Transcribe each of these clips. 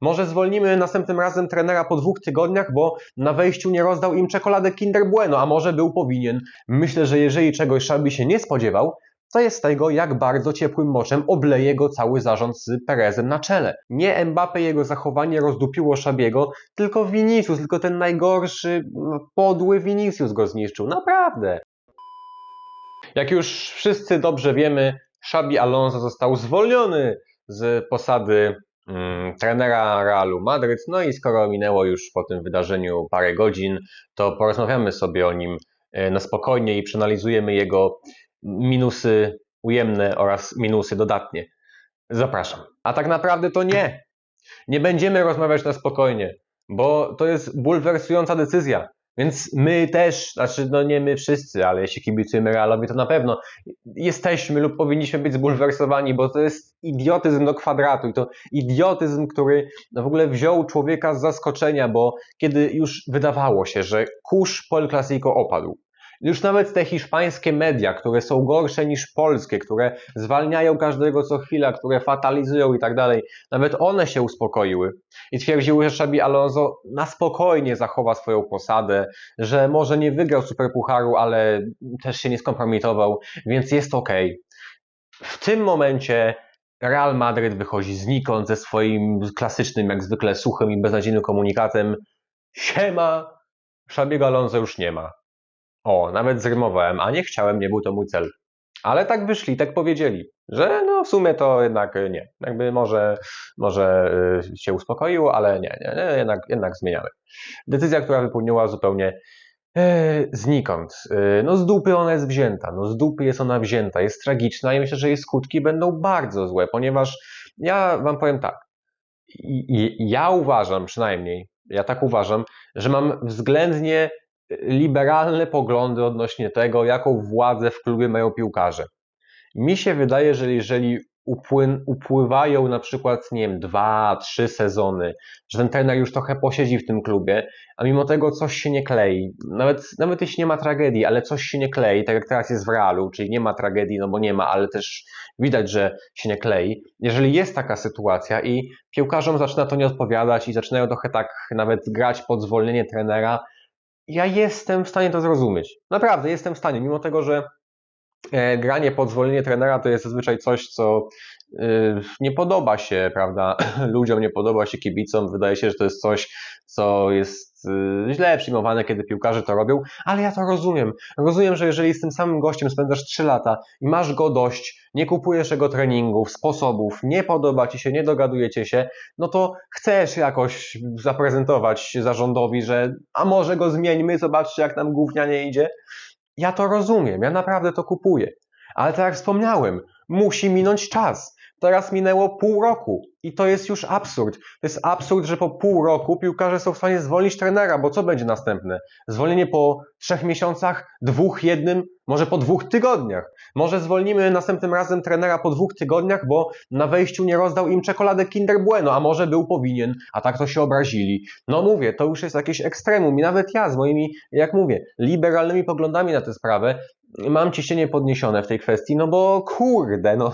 Może zwolnimy następnym razem trenera po dwóch tygodniach, bo na wejściu nie rozdał im czekoladek Kinder Bueno, a może był powinien. Myślę, że jeżeli czegoś Szabi się nie spodziewał, to jest tego, jak bardzo ciepłym moczem obleje go cały zarząd z Perezem na czele. Nie Mbappe jego zachowanie rozdupiło Szabiego, tylko Vinicius, tylko ten najgorszy, no, podły Vinicius go zniszczył. Naprawdę. Jak już wszyscy dobrze wiemy, Xabi Alonso został zwolniony z posady trenera Realu Madryt. No i skoro minęło już po tym wydarzeniu parę godzin, to porozmawiamy sobie o nim e, na spokojnie i przeanalizujemy jego minusy ujemne oraz minusy dodatnie. Zapraszam. A tak naprawdę to nie. Nie będziemy rozmawiać na spokojnie, bo to jest bulwersująca decyzja. Więc my też, znaczy no nie my wszyscy, ale jeśli kibicujemy Realowi, to na pewno jesteśmy lub powinniśmy być zbulwersowani, bo to jest idiotyzm do kwadratu i to idiotyzm, który no w ogóle wziął człowieka z zaskoczenia, bo kiedy już wydawało się, że kurz Pol opadł, już nawet te hiszpańskie media, które są gorsze niż polskie, które zwalniają każdego co chwila, które fatalizują i tak dalej, nawet one się uspokoiły i twierdziły, że Xabi Alonso na spokojnie zachowa swoją posadę, że może nie wygrał Superpucharu, ale też się nie skompromitował, więc jest ok. W tym momencie Real Madryt wychodzi znikąd ze swoim klasycznym, jak zwykle suchym i beznadziejnym komunikatem Siema, Xabiego Alonso już nie ma. O, nawet zrymowałem, a nie chciałem, nie był to mój cel. Ale tak wyszli, tak powiedzieli, że no w sumie to jednak nie. Jakby może, może y, się uspokoiło, ale nie, nie, nie jednak, jednak zmieniamy. Decyzja, która wypełniła zupełnie e, znikąd. E, no z dupy ona jest wzięta, no z dupy jest ona wzięta, jest tragiczna i myślę, że jej skutki będą bardzo złe, ponieważ ja wam powiem tak, i, i, ja uważam przynajmniej, ja tak uważam, że mam względnie liberalne poglądy odnośnie tego, jaką władzę w klubie mają piłkarze. Mi się wydaje, że jeżeli upłyn, upływają na przykład, nie wiem, dwa, trzy sezony, że ten trener już trochę posiedzi w tym klubie, a mimo tego coś się nie klei, nawet, nawet jeśli nie ma tragedii, ale coś się nie klei, tak jak teraz jest w Realu, czyli nie ma tragedii, no bo nie ma, ale też widać, że się nie klei. Jeżeli jest taka sytuacja i piłkarzom zaczyna to nie odpowiadać i zaczynają trochę tak nawet grać pod zwolnienie trenera, ja jestem w stanie to zrozumieć. Naprawdę jestem w stanie, mimo tego, że e, granie pod zwolnienie trenera to jest zazwyczaj coś, co e, nie podoba się, prawda, ludziom, nie podoba się kibicom. Wydaje się, że to jest coś, co jest e, źle przyjmowane, kiedy piłkarze to robią, ale ja to rozumiem. Rozumiem, że jeżeli z tym samym gościem spędzasz 3 lata i masz go dość, nie kupujesz jego treningów, sposobów, nie podoba ci się, nie dogadujecie się, no to chcesz jakoś zaprezentować zarządowi, że a może go zmieńmy, zobaczcie jak nam gównianie idzie. Ja to rozumiem, ja naprawdę to kupuję. Ale tak jak wspomniałem, musi minąć czas. Teraz minęło pół roku i to jest już absurd. To jest absurd, że po pół roku piłkarze są w stanie zwolnić trenera, bo co będzie następne? Zwolnienie po trzech miesiącach, dwóch, jednym, może po dwóch tygodniach. Może zwolnimy następnym razem trenera po dwóch tygodniach, bo na wejściu nie rozdał im czekoladek Kinder Bueno, a może był powinien, a tak to się obrazili. No mówię, to już jest jakieś ekstremum i nawet ja z moimi, jak mówię, liberalnymi poglądami na tę sprawę mam ciśnienie podniesione w tej kwestii, no bo kurde, no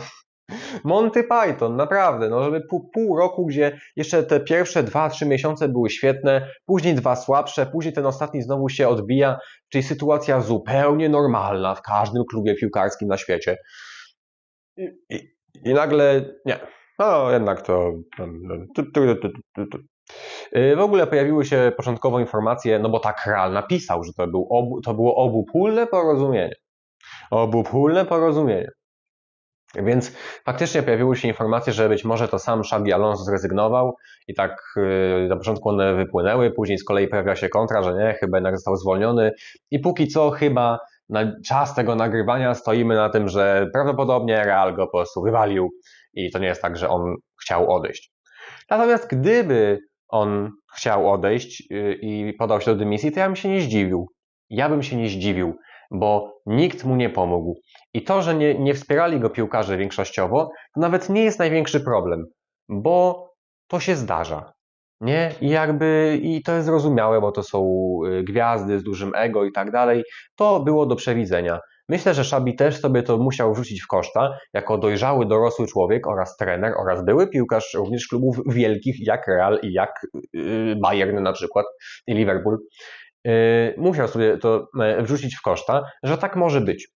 Monty Python, naprawdę, no żeby pół, pół roku, gdzie jeszcze te pierwsze dwa, trzy miesiące były świetne, później dwa słabsze, później ten ostatni znowu się odbija, czyli sytuacja zupełnie normalna w każdym klubie piłkarskim na świecie. I, i, i nagle, nie, no jednak to... W ogóle pojawiły się początkowo informacje, no bo tak Real napisał, że to, był obu, to było obopólne porozumienie. Obopólne porozumienie. Więc faktycznie pojawiły się informacje, że być może to sam Xabi Alonso zrezygnował i tak yy, na początku one wypłynęły, później z kolei pojawia się kontra, że nie, chyba jednak został zwolniony i póki co chyba na czas tego nagrywania stoimy na tym, że prawdopodobnie Real go po prostu wywalił i to nie jest tak, że on chciał odejść. Natomiast gdyby on chciał odejść yy, i podał się do dymisji, to ja bym się nie zdziwił. Ja bym się nie zdziwił, bo nikt mu nie pomógł. I to, że nie, nie wspierali go piłkarze większościowo, to nawet nie jest największy problem, bo to się zdarza. Nie? I jakby, i to jest zrozumiałe, bo to są y, gwiazdy z dużym ego i tak dalej. To było do przewidzenia. Myślę, że Szabi też sobie to musiał wrzucić w koszta, jako dojrzały, dorosły człowiek oraz trener oraz były piłkarz również klubów wielkich jak Real i jak yy, Bayern na przykład i Liverpool. Yy, musiał sobie to e, wrzucić w koszta, że tak może być.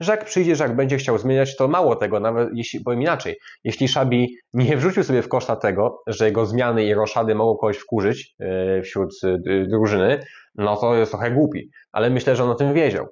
Że jak przyjdzie, że jak będzie chciał zmieniać, to mało tego, nawet jeśli, powiem inaczej, jeśli Szabi nie wrzucił sobie w koszta tego, że jego zmiany i roszady mogą kogoś wkurzyć yy, wśród yy, drużyny, no to jest trochę głupi, ale myślę, że on o tym wiedział.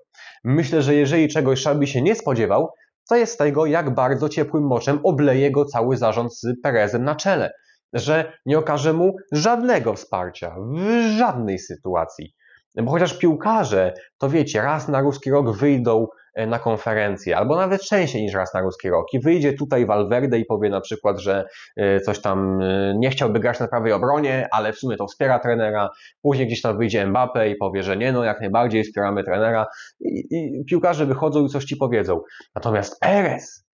Myślę, że jeżeli czegoś Szabi się nie spodziewał, to jest tego, jak bardzo ciepłym moczem obleje go cały zarząd z Perezem na czele. Że nie okaże mu żadnego wsparcia w żadnej sytuacji. Bo chociaż piłkarze, to wiecie, raz na ruski rok wyjdą e, na konferencję, albo nawet częściej niż raz na ruski rok. I wyjdzie tutaj Valverde i powie na przykład, że e, coś tam e, nie chciałby grać na prawej obronie, ale w sumie to wspiera trenera. Później gdzieś tam wyjdzie Mbappe i powie, że nie, no jak najbardziej wspieramy trenera. I, i piłkarze wychodzą i coś ci powiedzą. Natomiast Perez,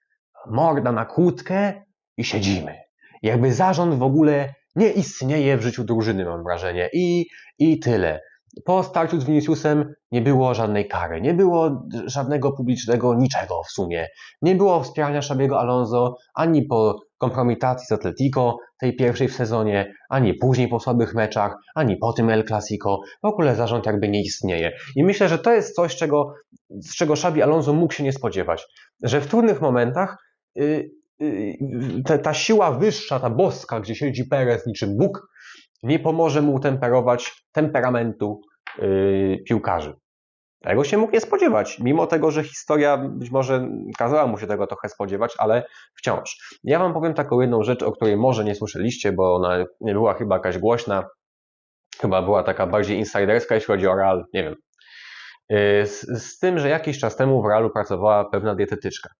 morda na kłódkę i siedzimy. Jakby zarząd w ogóle nie istnieje w życiu drużyny, mam wrażenie. I, i tyle. Po starciu z Viniciusem nie było żadnej kary, nie było żadnego publicznego niczego w sumie. Nie było wspierania Szabiego Alonso ani po kompromitacji z Atletico, tej pierwszej w sezonie, ani później po słabych meczach, ani po tym El Clasico. W ogóle zarząd jakby nie istnieje. I myślę, że to jest coś, czego, z czego Szabi Alonso mógł się nie spodziewać. Że w trudnych momentach yy, yy, ta, ta siła wyższa, ta boska, gdzie siedzi Perez niczym Bóg, nie pomoże mu temperować temperamentu yy, piłkarzy. Tego się mógł nie spodziewać, mimo tego, że historia być może kazała mu się tego trochę spodziewać, ale wciąż. Ja Wam powiem taką jedną rzecz, o której może nie słyszeliście, bo ona nie była chyba jakaś głośna, chyba była taka bardziej insiderska, jeśli chodzi o Real, nie wiem. Yy, z, z tym, że jakiś czas temu w Realu pracowała pewna dietetyczka.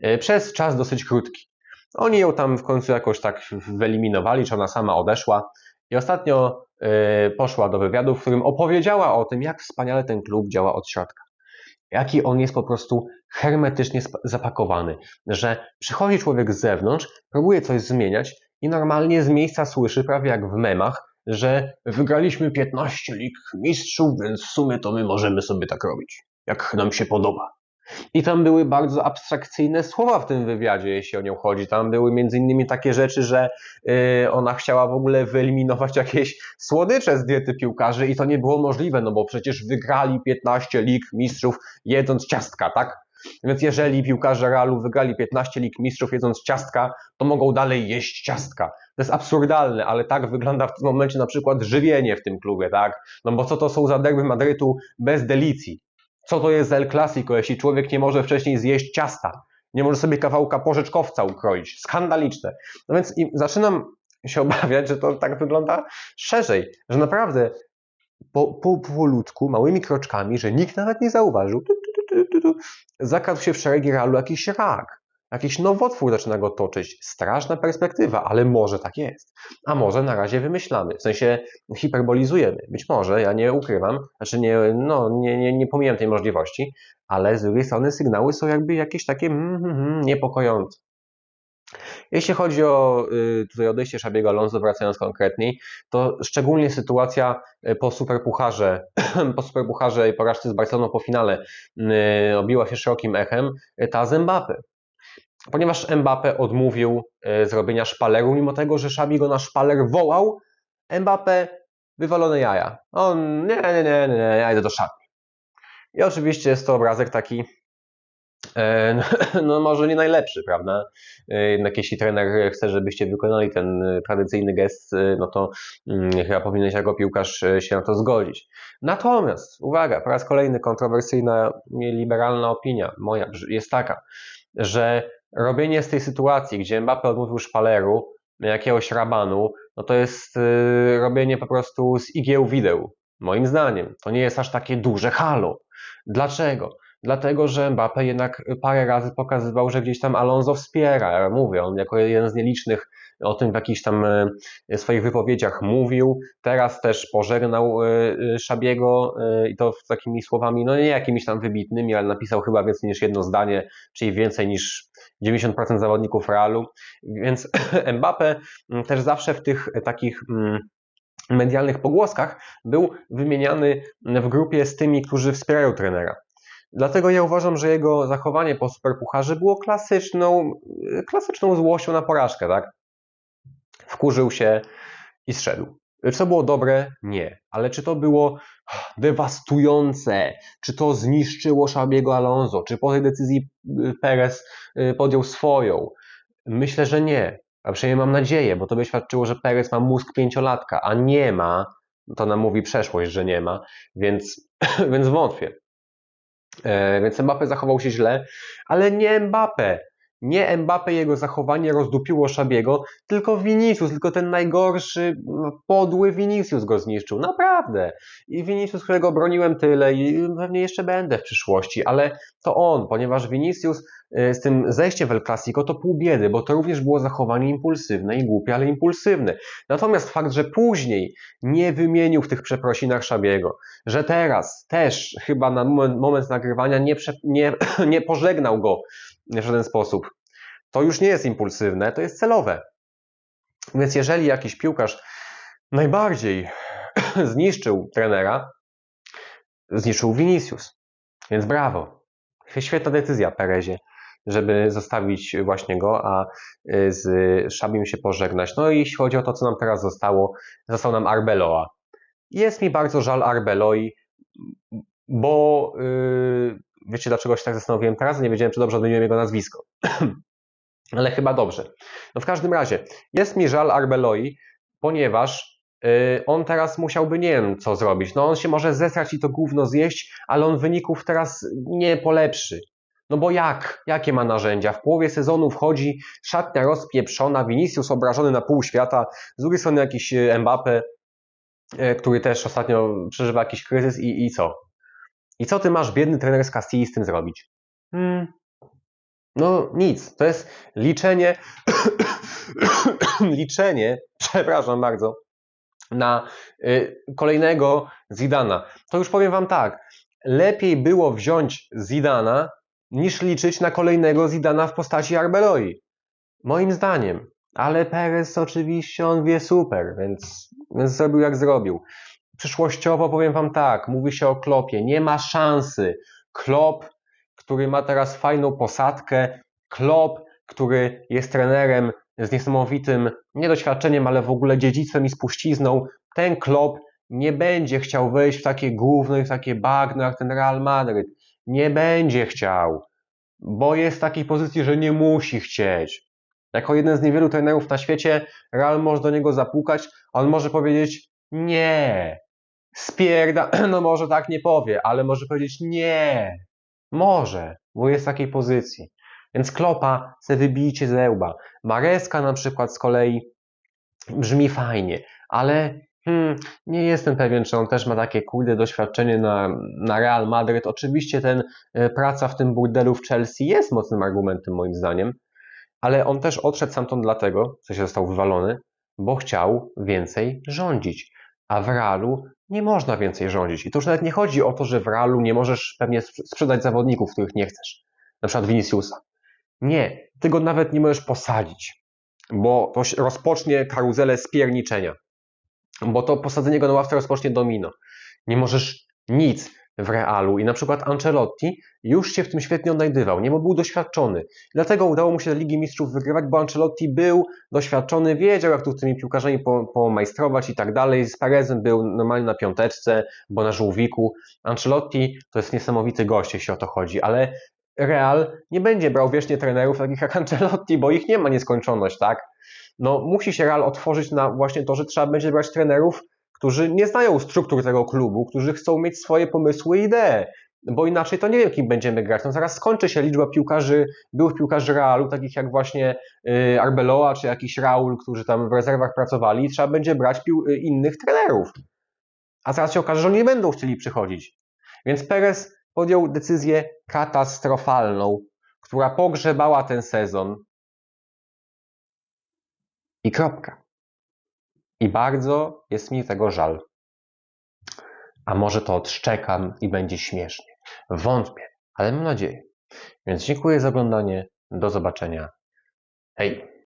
Yy, przez czas dosyć krótki. Oni ją tam w końcu jakoś tak wyeliminowali, czy ona sama odeszła. I ostatnio y, poszła do wywiadu, w którym opowiedziała o tym, jak wspaniale ten klub działa od środka. Jaki on jest po prostu hermetycznie zapakowany, że przychodzi człowiek z zewnątrz, próbuje coś zmieniać i normalnie z miejsca słyszy, prawie jak w memach, że wygraliśmy 15 lig mistrzów, więc w sumie to my możemy sobie tak robić, jak nam się podoba. I tam były bardzo abstrakcyjne słowa w tym wywiadzie, jeśli o nią chodzi. Tam były między innymi takie rzeczy, że yy, ona chciała w ogóle wyeliminować jakieś słodycze z diety piłkarzy i to nie było możliwe, no bo przecież wygrali 15 lig mistrzów jedząc ciastka, tak? Więc jeżeli piłkarze Realu wygrali 15 lig mistrzów jedząc ciastka, to mogą dalej jeść ciastka. To jest absurdalne, ale tak wygląda w tym momencie na przykład żywienie w tym klubie, tak? No bo co to są za derby Madrytu bez delicji? Co to jest El Clasico, jeśli człowiek nie może wcześniej zjeść ciasta? Nie może sobie kawałka porzeczkowca ukroić. Skandaliczne. No więc zaczynam się obawiać, że to tak wygląda szerzej, że naprawdę po, po, powolutku, małymi kroczkami, że nikt nawet nie zauważył, tu, tu, tu, zakradł się w szeregi realu jakiś rak. Jakiś nowotwór zaczyna go toczyć. Straszna perspektywa, ale może tak jest. A może na razie wymyślamy, w sensie hiperbolizujemy. Być może, ja nie ukrywam, znaczy nie, no, nie, nie, nie pomijam tej możliwości, ale z drugiej strony sygnały są jakby jakieś takie mm, mm, niepokojące. Jeśli chodzi o y, tutaj odejście Szabiego Alonso, wracając konkretniej, to szczególnie sytuacja y, po Superpucharze, po Superpucharze i porażce z Barceloną po finale y, obiła się szerokim echem, ta z Mbappé ponieważ Mbappe odmówił e, zrobienia szpaleru, mimo tego, że Szabi go na szpaler wołał, Mbappe wywalone jaja. On, nie, nie, nie, nie, ja idę do szatni. I oczywiście jest to obrazek taki, e, no może nie najlepszy, prawda? E, jednak jeśli trener chce, żebyście wykonali ten tradycyjny gest, no to mm, chyba powinieneś jako piłkarz się na to zgodzić. Natomiast, uwaga, po raz kolejny kontrowersyjna, liberalna opinia moja jest taka, że robienie z tej sytuacji, gdzie Mbappe odmówił szpaleru, jakiegoś rabanu, no to jest yy, robienie po prostu z igieł wideł. Moim zdaniem. To nie jest aż takie duże halo. Dlaczego? Dlatego, że Mbappe jednak parę razy pokazywał, że gdzieś tam Alonso wspiera. Ja mówię, on jako jeden z nielicznych o tym w jakichś tam e, swoich wypowiedziach mówił. Teraz też pożegnał e, e, Szabiego i to takimi słowami, no nie jakimiś tam wybitnymi, ale napisał chyba więcej niż jedno zdanie, czyli więcej niż 90% zawodników Realu. Więc Mbappe też zawsze w tych takich medialnych pogłoskach był wymieniany w grupie z tymi, którzy wspierają trenera. Dlatego ja uważam, że jego zachowanie po superpucharze było klasyczną, klasyczną złością na porażkę, tak? Wkurzył się i zszedł. Czy to było dobre? Nie. Ale czy to było dewastujące? Czy to zniszczyło Szabiego Alonso? Czy po tej decyzji y, Perez y, podjął swoją? Myślę, że nie. A przynajmniej mam nadzieję, bo to by świadczyło, że Perez ma mózg pięciolatka, a nie ma. To nam mówi przeszłość, że nie ma, więc, więc wątpię. E, więc Mbappe zachował się źle, ale nie Mbappe. Nie Mbappe jego zachowanie rozdupiło Szabiego, tylko Vinicius, tylko ten najgorszy, no, podły Vinicius go zniszczył. Naprawdę. I Vinicius, którego broniłem tyle i pewnie jeszcze będę w przyszłości, ale to on, ponieważ Vinicius y, z tym zejściem w El Clasico to pół biedy, bo to również było zachowanie impulsywne i głupie, ale impulsywne. Natomiast fakt, że później nie wymienił w tych przeprosinach Szabiego, że teraz też chyba na moment, moment nagrywania nie, prze, nie, nie pożegnał go w żaden sposób. To już nie jest impulsywne, to jest celowe. Więc jeżeli jakiś piłkarz najbardziej zniszczył trenera, zniszczył Vinicius. Więc brawo. Świetna decyzja Perezie, żeby zostawić właśnie go, a y, z Szabim się pożegnać. No i jeśli chodzi o to, co nam teraz zostało, został nam Arbeloa. Jest mi bardzo żal Arbeloi, bo yy, wiecie dlaczego się tak zastanowiłem teraz? Nie wiedziałem, czy dobrze odmieniłem jego nazwisko. Ale chyba dobrze. No w każdym razie, jest mi żal Arbeloi, ponieważ yy, on teraz musiałby nie wiem co zrobić. No on się może zesrać i to gówno zjeść, ale on wyników teraz nie polepszy. No bo jak? Jakie ma narzędzia? W połowie sezonu wchodzi szatnia rozpieprzona, Vinicius obrażony na pół świata, z drugiej strony jakiś y, Mbappe, yy, który też ostatnio przeżywa jakiś kryzys i, i co? I co ty masz, biedny trener z Castilli, z tym zrobić? Hmm. No nic, to jest liczenie, liczenie, przepraszam bardzo, na y, kolejnego Zidana. To już powiem wam tak, lepiej było wziąć Zidana, niż liczyć na kolejnego Zidana w postaci Arbeloi. Moim zdaniem. Ale Perez oczywiście on wie super, więc, więc zrobił jak zrobił. Przyszłościowo powiem wam tak, mówi się o Klopie, nie ma szansy. Klop, który ma teraz fajną posadkę, Klop, który jest trenerem z niesamowitym niedoświadczeniem, ale w ogóle dziedzictwem i spuścizną, ten Klop nie będzie chciał wejść w takie gówno i w takie bagno jak ten Real Madryt. Nie będzie chciał, bo jest w takiej pozycji, że nie musi chcieć. Jako jeden z niewielu trenerów na świecie, Real może do niego zapukać, on może powiedzieć nie, spierda, no może tak nie powie, ale może powiedzieć nie, może, bo jest w takiej pozycji. Więc Klopa se wybijcie ze łba. Mareska na przykład z kolei brzmi fajnie, ale hmm, nie jestem pewien, czy on też ma takie kurde doświadczenie na, na Real Madryt. Oczywiście ten e, praca w tym burdelu w Chelsea jest mocnym argumentem moim zdaniem, ale on też odszedł stamtąd dlatego, co się został wywalony, bo chciał więcej rządzić. A w Realu nie można więcej rządzić. I to już nawet nie chodzi o to, że w Realu nie możesz pewnie sprzedać zawodników, których nie chcesz. Na przykład Viniciusa. Nie, ty go nawet nie możesz posadzić, bo to rozpocznie karuzelę spierniczenia. Bo to posadzenie go na ławce rozpocznie domino. Nie możesz nic w Realu i na przykład Ancelotti już się w tym świetnie odnajdywał, nie, bo był doświadczony. Dlatego udało mu się Ligi Mistrzów wygrywać, bo Ancelotti był doświadczony, wiedział jak tu z tymi piłkarzami pomajstrować i tak dalej. Z Perezem był normalnie na piąteczce, bo na żółwiku. Ancelotti to jest niesamowity gość, jeśli o to chodzi, ale Real nie będzie brał wiecznie trenerów takich jak Ancelotti, bo ich nie ma nieskończoność, tak? No, musi się Real otworzyć na właśnie to, że trzeba będzie brać trenerów, którzy nie znają struktur tego klubu, którzy chcą mieć swoje pomysły i idee, bo inaczej to nie wiem, kim będziemy grać. No zaraz skończy się liczba piłkarzy, byłych piłkarzy Realu, takich jak właśnie y, Arbeloa czy jakiś Raul, którzy tam w rezerwach pracowali i trzeba będzie brać y, innych trenerów. A zaraz się okaże, że oni nie będą chcieli przychodzić. Więc Perez podjął decyzję katastrofalną, która pogrzebała ten sezon. I kropka. I bardzo jest mi tego żal. A może to odszczekam i będzie śmiesznie. Wątpię, ale mam nadzieję. Więc dziękuję za oglądanie. Do zobaczenia. Hej!